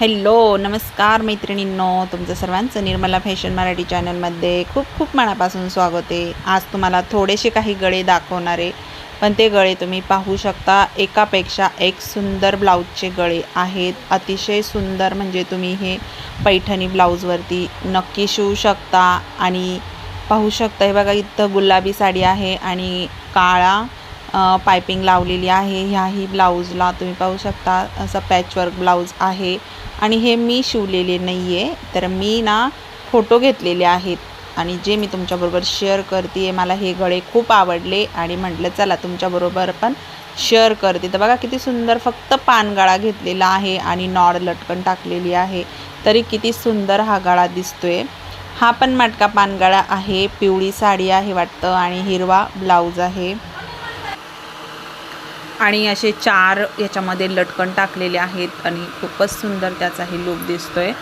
Hello नमस्कार मैत्रिणींनो तुमचं सर्वांचं निर्मला फॅशन मराठी चॅनलमध्ये खूप खूप मनापासून स्वागत आहे. आज तुम्हाला थोडेसे काही गळे दाखवणारे पण ते गळे तुम्ही पाहू शकता. एकापेक्षा एक सुंदर ब्लाऊजचे गळे आहेत. अतिशय सुंदर म्हणजे तुम्ही हे पैठणी ब्लाऊजवरती नक्की शिवू शकता. आणि पाहू शकता हे बघा इथं गुलाबी साडी आहे आणि काळा पायपिंग लावलेली आहे. ह्याही ब्लाऊजला तुम्ही पाहू शकता असं पॅचवर्क ब्लाऊज आहे. आणि हे मी शिवलेले नाही आहे तर मी ना फोटो घेतलेले आहेत. आणि जे मी तुमच्याबरोबर शेअर करते आहे मला हे गळे खूप आवडले. आणि म्हटलं चला तुमच्याबरोबर पण शेअर करते. तर बघा किती सुंदर फक्त पानगळा घेतलेला आहे आणि नॉड लटकन टाकलेली आहे. तरी किती सुंदर हा गळा दिसतोय. हा पण मटका पानगळा आहे. पिवळी साडी आहे वाटतं आणि हिरवा ब्लाऊज आहे. आणि असे चार याच्यामध्ये लटकन टाकलेले आहेत आणि खूपच सुंदर त्याचाही दिसतो आहे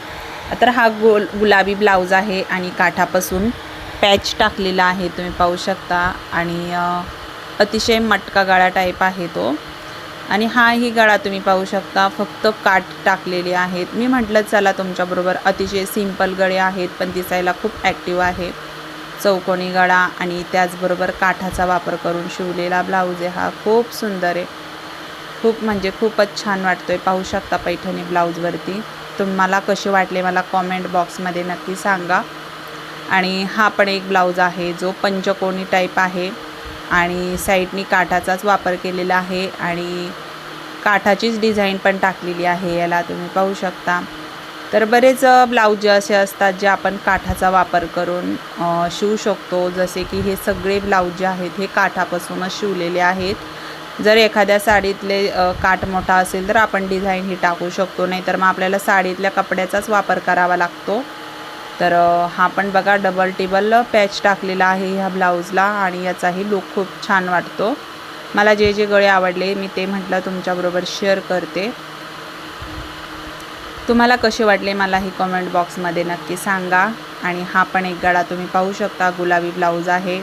तर हा गोल गुलाबी ब्लाऊज आहे आणि काठापासून पॅच टाकलेला आहे तुम्ही पाहू शकता. आणि अतिशय मटका गळा टाईप आहे तो. आणि हाही गळा तुम्ही पाहू शकता फक्त काठ टाकलेले आहेत. मी म्हटलं चला तुमच्याबरोबर अतिशय सिंपल गळे आहेत पण दिसायला खूप ॲक्टिव्ह आहे. चौकोनी गळा आणि त्याचबरोबर काठाचा वापर करून शिवलेला ब्लाऊज आहे. हा खूप सुंदर आहे. खूप म्हणजे खूपच छान वाटतो आहे पाहू शकता पैठणी ब्लाऊजवरती तुम्हाला कसे वाटले मला कॉमेंट बॉक्समध्ये नक्की सांगा. आणि हा पण एक ब्लाऊज आहे जो पंचकोनी टाईप आहे आणि साईडनी काठाचाच वापर केलेला आहे आणि काठाचीच डिझाईन पण टाकलेली आहे. याला तुम्ही पाहू शकता. तर बरेच ब्लाऊज असे असतात जे आपण काठाचा वापर करून शिवू शकतो. जसे की हे सगळे ब्लाऊज जे आहेत हे काठापासूनच शिवलेले आहेत. जर एखाद्या साडीतले काठ मोठा असेल तर आपण डिझाईन ही टाकू शकतो. नाही तर मग आपल्याला साडीतल्या कपड्याचाच वापर करावा लागतो. तर हा पण बघा डबल टेबल पॅच टाकलेला आहे ह्या ब्लाऊजला आणि याचाही लुक खूप छान वाटतो. मला जे जे गळे आवडले मी ते म्हटलं तुमच्याबरोबर शेअर करते. तुम्हाला कसे वाटले मला ही कमेंट बॉक्समध्ये नक्की सांगा. आणि हा पण एक गळा तुम्ही पाहू शकता गुलाबी ब्लाऊज आहे.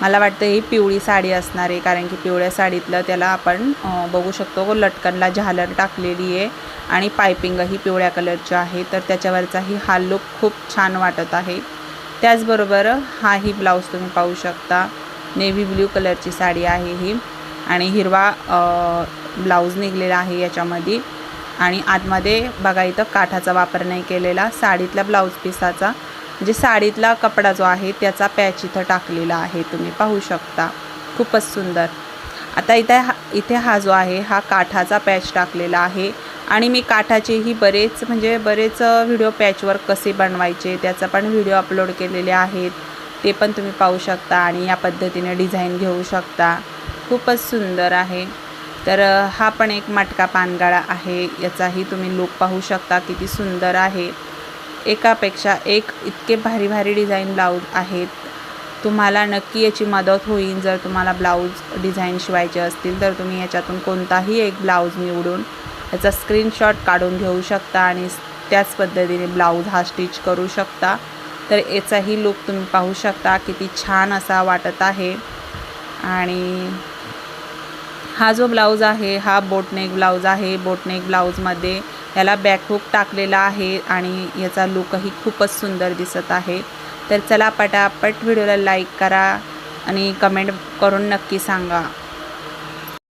मला वाटतं ही पिवळी साडी असणार आहे कारण की पिवळ्या साडीतलं त्याला आपण बघू शकतो लटकनला झालर टाकलेली आहे. आणि पायपिंगही पिवळ्या कलरची आहे तर त्याच्यावरचाही हा लुक खूप छान वाटत आहे. त्याचबरोबर हाही ब्लाऊज तुम्ही पाहू शकता. नेव्ही ब्ल्यू कलरची साडी आहे ही. आणि हिरवा ब्लाऊज निघलेला आहे याच्यामध्ये. आणि आतमध्ये बघा इथं काठाचा वापर नाही केलेला साडीतल्या ब्लाऊज पिसाचा म्हणजे साडीतला कपडा जो आहे त्याचा पॅच इथं टाकलेला आहे. तुम्ही पाहू शकता. खूपच सुंदर. आता इथे हा इथे हा जो आहे हा काठाचा पॅच टाकलेला आहे. आणि मी काठाचेही बरेच म्हणजे बरेच व्हिडिओ पॅचवर कसे बनवायचे त्याचा पण व्हिडिओ अपलोड केलेले आहेत. ते पण तुम्ही पाहू शकता आणि या पद्धतीने डिझाईन घेऊ शकता. खूपच सुंदर आहे. तर हा पण एक मटका पानगाळा आहे. याचाही तुम्ही लुक पाहू शकता. किती सुंदर आहे. एकापेक्षा एक इतके भारी भारी डिझाईन ब्लाऊज आहेत. तुम्हाला नक्की याची मदत होईल. जर तुम्हाला ब्लाऊज डिझाईन शिवायचे असतील तर तुम्ही याच्यातून कोणताही एक ब्लाऊज निवडून याचा स्क्रीनशॉट काढून घेऊ शकता आणि त्याच पद्धतीने ब्लाऊज हा स्टिच करू शकता. तर याचाही लुक तुम्ही पाहू शकता. किती छान असा वाटत आहे. आणि हा जो ब्लाऊज आहे हा बोटनेक ब्लाऊज आहे. बोटनेक ब्लाऊजमध्ये याला बॅकहुक टाकलेला आहे आणि याचा लुकही खूपच सुंदर दिसत आहे. तर चला पटापट व्हिडिओला लाईक करा आणि कमेंट करून नक्की सांगा.